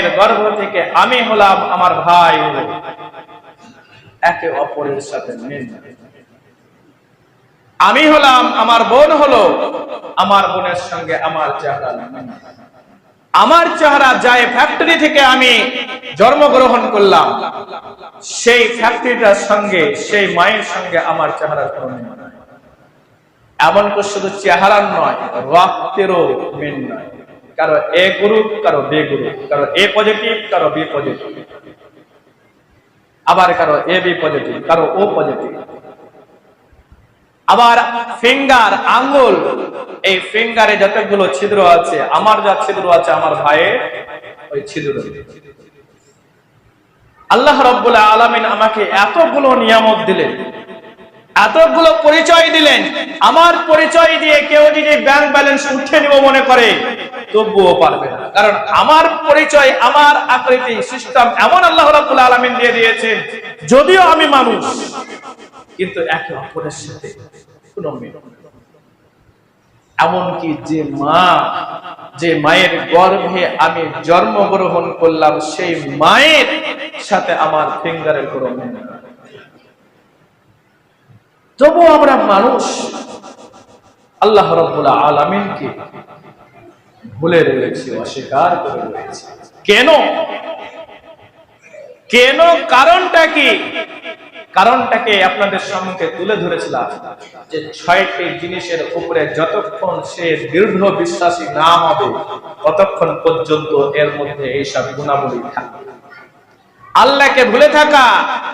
মায়ের গর্ভ থেকে আমি হলাম আমার ভাই। একে অপরের সাথে আমি হলাম, আমার বোন হলো, আমার বোনের সঙ্গে আমার চেহারা আমার চেহারা যায় ফ্যাক্টরি থেকে আমি জন্মগ্রহণ করলাম। সেই ফ্যাক্টরিটার সঙ্গে, সেই মায়ের সঙ্গে আমার চেহারা এমন করে শুধু চেহারার নয়, রক্তেরও মিল নয় কারও এ গ্রুপ কারও বে গ্রুপ কারও এ পজিটিভ কারও বি পজিটিভ আবার কারও এ বি পজিটিভ কারও ও পজিটিভ আবার ফিঙ্গার আঙ্গুল, এই ফিঙ্গারে যতগুলো ছিদ্র আছে, আমার যা ছিদ্র আছে, আমার ভাইয়ের ওই ছিদ্র। আল্লাহ রব্বুল আলামিন আমাকে এতগুলো নিয়ামত দিলেন, এতগুলো পরিচয় দিলেন, আমার পরিচয় দিয়ে কেউ যদি ব্যাংক ব্যালেন্স উঠে নিব মনে করে তবুও পারবে না কারণ আমার পরিচয়, আমার আকৃতি সিস্টেম এমন আল্লাহ রাব্বুল আলামিন দিয়ে দিয়েছেন যদিও আমি মানুষ, কিন্তু একে অপরের সাথে কোনো মিল। এমনকি যে মা, যে মায়ের গর্ভে আমি জন্মগ্রহণ করলাম, সেই মায়ের সাথে আমার ফিঙ্গারের কোনো মিল নেই। তবু আমরা মানুষ, আল্লাহ রব্বুল আলমিনকে ভুলে রয়েছে অস্বীকার করে রয়েছে কেন? কেন? কারণটা কি? কারণটাকে আপনাদের সম্মুখে তুলে ধরেছিলাম? যে ছয়টি জিনিসের উপরে যতক্ষণ সে দৃঢ় বিশ্বাসী না হবে, ততক্ষণ পর্যন্ত এর মধ্যে এইসব গুণাবলী থাকবে। আল্লাহকে ভুলে থাকা,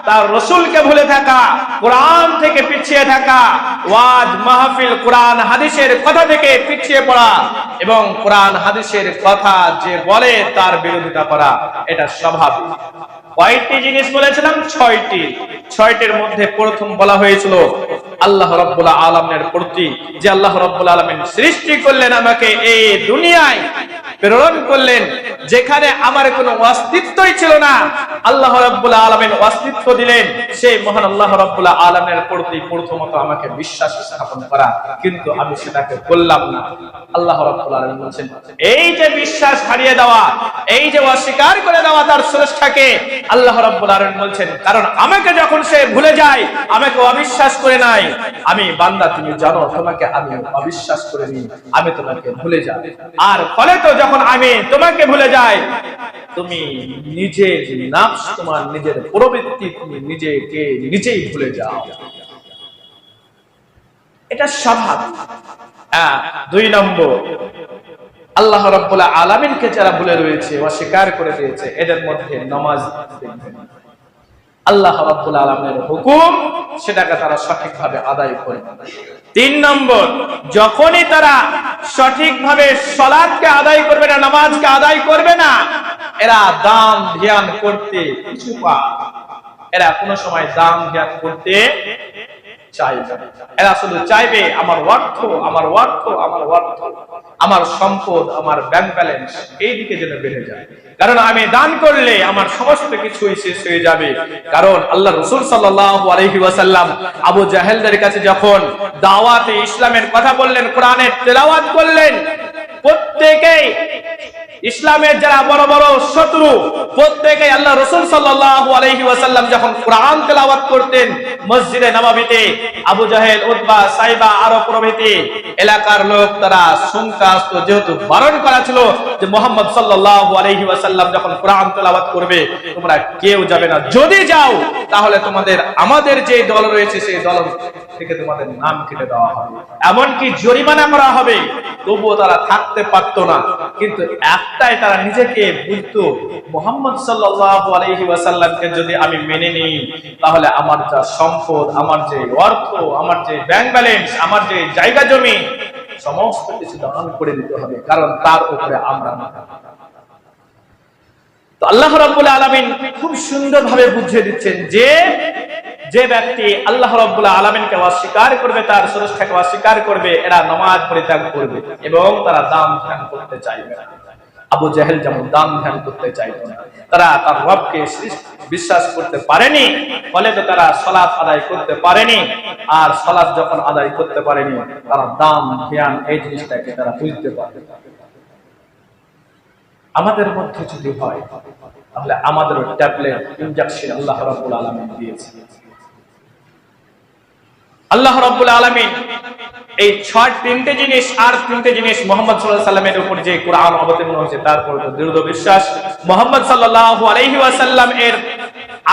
তার রসুলকে ভুলে থাকা, কোরআন থেকে পিছিয়ে থাকা, ওয়াজ, মাহফিল, কোরআন, হাদিসের কথা থেকে পিছিয়ে পড়া এবং কোরআন, হাদিসের কথা যে বলে তার বিরোধিতা করা, এটা স্বাভাবিক কয়টি জিনিস বলেছিলাম? ছয়টি। ছয়টির মধ্যে প্রথম বলা হয়েছিল, আল্লাহ রব্বুল আলমের প্রতি, যে আল্লাহ রব্বুল আলমিন সৃষ্টি করলেন আমাকে এই দুনিয়ায়, প্রেরণ করলেন, যেখানে আমার কোনো অস্তিত্বই ছিল না আল্লাহ রাব্বুল আলামিন অস্তিত্ব দিলেন। সেই মহান আল্লাহ রাব্বুল আলামিনের প্রতি প্রথমত আমাকে বিশ্বাস স্থাপন করা। কিন্তু আমি সেটাকে করলাম না। আল্লাহ রাব্বুল আলামিন বলছেন, এই যে বিশ্বাস হারিয়ে দেওয়া, এই যে অস্বীকার করে দেওয়া তার স্রষ্টাকে, আল্লাহ রাব্বুল আলামিন বলছেন, কারণ আমাকে যখন সে ভুলে যায়, আমাকে অবিশ্বাস করে নাই। আমি বান্দা, তুমি জানো, তোমাকে আমি অবিশ্বাস করে নি আমি তোমাকে ভুলে যাই। আর ফলে তো যখন আমি তোমাকে ভুলে যাই, তুমি নিজের তোমার নিজের প্রবৃত্তি তুমি নিজেকে নিজেই ভুলে যাও। এটা স্বভাব। দুই নম্বর, আল্লাহ রাব্বুল আলামিনকে যারা ভুলে রয়েছে করে দিয়েছে এদের মধ্যে নামাজ আল্লাহ আলামিনের হুকুম, সেটাকে তারা সঠিকভাবে আদায় করে। তিন নম্বর, যখনই তারা সঠিকভাবে সলাদকে আদায় করবে না, নামাজকে আদায় করবে না এরা দান ধ্যান করতে কিছু পা এরা কোনো সময় দান ধ্যান করতে এরা শুধু চাইবে, আমার অর্থ আমার অর্থ আমার অর্থ, আমার সম্পদ, আমার ব্যাংক ব্যালেন্স এই দিকে যেন বেড়ে যায়। কারণ আমি দান করলে আমার সমস্ত কিছুই শেষ হয়ে যাবে। কারণ আল্লাহ রসুল ওয়াসাল্লাম আবু জাহেলদের কাছে যখন দাওয়াতে ইসলামের কথা বললেন, কোরআনের তেলাওয়াত করলেন, প্রত্যেকেই ইসলামের যারা বড় বড় শত্রু প্রত্যেকে আল্লাহ রসুল ওয়াসাল্লাম যখন কোরআন তেলাওয়াত করতেন মসজিদে নবাবিতে, আবু জাহেল, উতবা, সাইবা আরও প্রভৃতি এলাকার লোক তারা শুনতে আসতো যেহেতু বারণ করা ছিল যে মোহাম্মদ সাল্লাল্লাহু আলাইহি ওয়াসাল্লাম যখন কোরআন তেলাওয়াত করবে, তোমরা কেউ যাবে না। যদি যাও, তাহলে তোমাদের, আমাদের যে দল রয়েছে, সেই দল থেকে তোমাদের নাম কেটে দেওয়া হবে। এমনকি জরিমানা করা হবে, তবুও তারা থাকতে পারতো না। কিন্তু একটাই তারা নিজেকে বুঝতো মোহাম্মদ যদি আমি মেনে নিই, তাহলে আমার যা সম্পদ, আমার যে অর্থ, আমার যে ব্যাংক ব্যালেন্স আমার যে জায়গা জমি, সমস্ত কিছু দান করে দিতে হবে, কারণ তার উপরে আমরা আল্লাহ রাব্বুল আলামিন খুব সুন্দরভাবে বুঝিয়ে দিচ্ছেন যে যে ব্যক্তি আল্লাহ রাব্বুল আলামিনকে অস্বীকার করবে, তার স্রষ্টাকে অস্বীকার করবে, এরা নামাজ পরিত্যাগ করবে এবং তারা দাম ধ্যান করতে চাইবে আবু জাহেল যেমন দাম ধ্যান করতে চাইতো না, তারা তার রবকে বিশ্বাস করতে পারেনি, ফলে তো তারা সলাৎ আদায় করতে পারেনি, আর সলাৎ যখন আদায় করতে পারেনি, তারা দাম ধ্যান এই জিনিসটাকে তারা বুঝতে পারে আমাদের মধ্যে যদি হয়, তাহলে আমাদের ট্যাবলেট, ইনজেকশন আল্লাহ রাব্বুল আলামিন দিয়েছে। আল্লাহ রাব্বুল আলামিন এই ছয় তিনটে জিনিস আর তিনটে জিনিস মোহাম্মদ সাল্লাল্লাহু সাল্লামের উপর যে কোরআন অবতীর্ণ হয়েছে, তার উপর দৃঢ় বিশ্বাস। মোহাম্মদ সাল্লাল্লাহু আলাইহি ওয়াসাল্লাম এর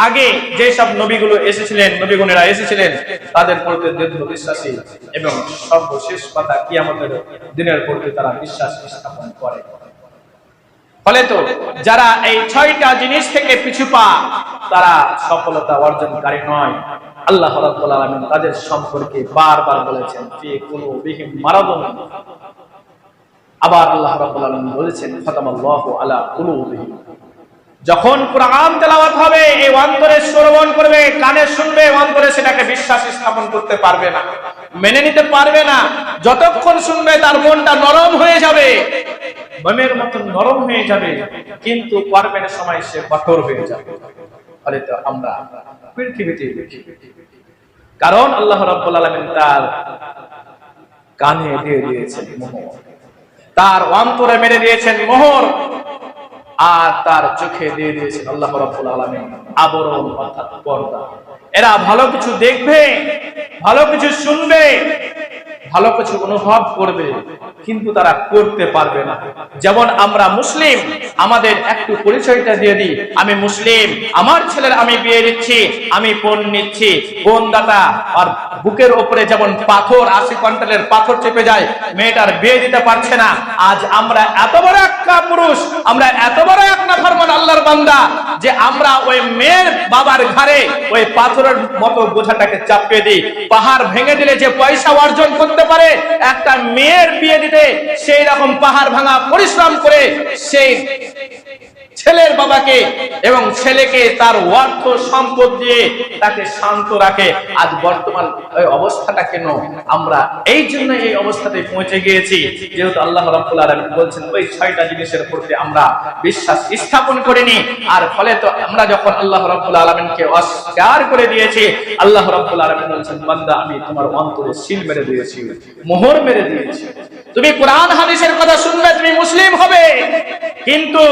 আগে যে সব নবীগুলো এসেছিলেন, নবীগুণেরা এসেছিলেন, তাদের প্রতি দৃঢ় বিশ্বাসী এবং সর্বশেষ কথা কিয়ামতের দিনের প্রতি তারা বিশ্বাস স্থাপন করে। ফলে তো যারা এই ছয়টা জিনিস থেকে পিছু পা, তারা সফলতা অর্জনকারী নয়। আল্লাহ তাদের সম্পর্কে বারবার বলেছেন, ফি কুলুবিহিম মারাদুন। আবার আল্লাহ রাব্বুল বলেছেন যখন কোরআন তেলাওয়াত হবে এই অন্তরে শ্রবণ করবে, কানে শুনবে, অন্তরে সেটাকে বিশ্বাস স্থাপন করতে পারবে না, মেনে নিতে পারবে না। যতক্ষণ শুনবে, তার মনটা নরম হয়ে যাবে। মনের মতো নরম হয়ে যাবে, কিন্তু কর্মের সময় সে কঠোর হয়ে যাবে। ফলে তো আমরা পৃথিবীতে। কারণ আল্লাহ রাব্বুল আলামিন তার কানে দিয়ে দিয়েছেন মোহর। তার অন্তরে মেরে দিয়েছেন মোহর। আর তার চোখে দিয়ে দিয়েছেন আল্লাহ রাব্বুল আলামিন আবরণ, অর্থাৎ পর্দা। এরা ভালো কিছু দেখবে, ভালো কিছু শুনবে, ভালো কিছু অনুভব করবে। কিন্তু তারা করতে পারবে না। যেমন আমরা মুসলিম, আমাদের একটু পরিচয়টা দিয়ে দিই। আমি মুসলিম, আমার ছেলের আমি বিয়ে দিচ্ছি, আমি পণ নিচ্ছি। বোন দাতা আর বুকের উপরে যেমন পাথর, আশি কোয়ান্টালের পাথর চেপে যায়, মেয়েটার বিয়ে দিতে পারছে না। আজ আমরা এত বড় একটা পুরুষ, আমরা এত বড় এক নাফরমান আল্লাহর বান্দা, যে আমরা ওই মেয়ের বাবার ঘাড়ে ওই পাথরের মতো বোঝাটাকে চাপিয়ে দিই। পাহাড় ভেঙে দিলে যে পয়সা অর্জন করতে পারে, একটা মেয়ের বিয়ে দিতে সেই রকম পাহাড় ভাঙা পরিশ্রম করে সেই ছেলের বাবাকে এবং ছেলেকে তার অর্থ সম্পদ দিয়ে তাকে শান্ত রাখে। আজ বর্তমান অবস্থাটা কেন আমরা এই জন্য এই অবস্থাতে পৌঁছে গিয়েছি? যেহেতু আল্লাহ রাব্বুল আলামিন বলছেন, ওই ছয়টা জিনিসের প্রতি আমরা বিশ্বাস স্থাপন করিনি। আর ফলে তো আমরা যখন আল্লাহ রাব্বুল আলামিনকে অস্বীকার করে দিয়েছি, আল্লাহ রাব্বুল আলামিন বলছেন, বান্দা, আমি তোমার অন্তরে সিল মেরে দিয়েছি, মোহর মেরে দিয়েছি। তুমি কোরআন হাদিসের কথা শুনবে তুমি মুসলিম হবে। কিন্তু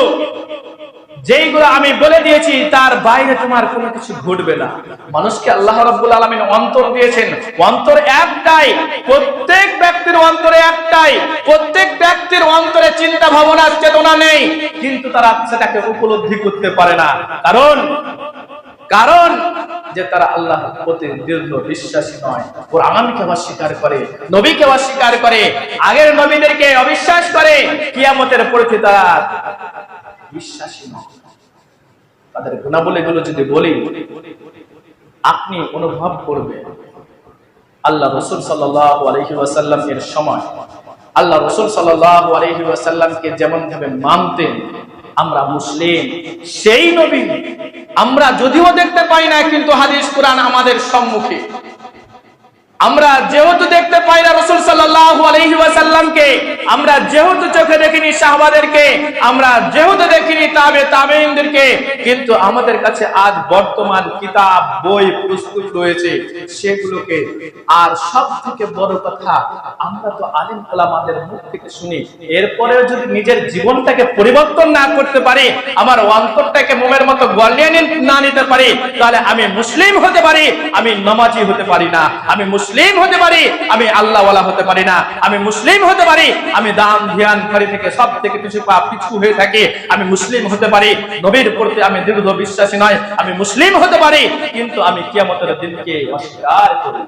যেইগুলো আমি বলে দিয়েছি, তার বাইরে তোমার কোনো কিছু ঘটবে না। মানুষকে আল্লাহ রাব্বুল আলামিন অন্তর দিয়েছেন। অন্তর একটাই, প্রত্যেক ব্যক্তির অন্তরে একটাই, প্রত্যেক ব্যক্তির অন্তরে চিন্তা ভাবনা, চেতনা নেই। কিন্তু তারা সেটাকে উপলব্ধি করতে পারে না। কারণ কারণ যে তারা আল্লাহ প্রতি দীর্ঘ বিশ্বাসী নয়। কোরআনকে অস্বীকার করে, নবীকে অস্বীকার করে, আগের নবীদেরকে অবিশ্বাস করে, কিয়ামতের প্রতি তারা বিশ্বাসী নয়। তাদের গুণাবলীগুলো যদি বলি, আপনি অনুভব করবেন, আল্লাহ রসুল সাল্লাহ এর সময়, আল্লাহ রসুল সাল্লাহ আলহি যেমন ভাবে মানতেন, আমরা মুসলিম, সেই নবী আমরা যদিও দেখতে পাই না কিন্তু হাদিস কোরআন আমাদের সম্মুখে। আমরা যেহেতু দেখতে পাই না রসুল ওয়াসাল্লামকে, আমরা যেহেতু চোখে দেখিনি সাহাবাদেরকে, আমরা যেহেতু দেখিনি তাবে তাবেইনদেরকে কিন্তু আমাদের কাছে আজ বর্তমান কিতাব, বই প্রস্তুত রয়েছে, সেগুলোকে আর সব থেকে বড় কথা, আমরা তো আলিম ওলামাদের মুখ থেকে শুনি, এরপরেও যদি নিজের জীবনটাকে পরিবর্তন না করতে পারি, আমার অন্তরটাকে মোমের মতো গলিয়ে না নিতে পারি, তাহলে আমি মুসলিম হতে পারি, আমি নমাজি হতে পারি না, আমি মুসলিম হতে পারি, আমি আল্লাহওয়ালা হতে পারি না। আমি মুসলিম হতে পারি, আমি দান ধ্যান করি থেকে সব থেকে কিছু পা কিছু হয়ে থাকি। আমি মুসলিম হতে পারি, নবীর প্রতি আমি দৃঢ় বিশ্বাসী নয়, আমি মুসলিম হতে পারি, কিন্তু আমি কিয়ামতের দিনকে অস্বীকার করি।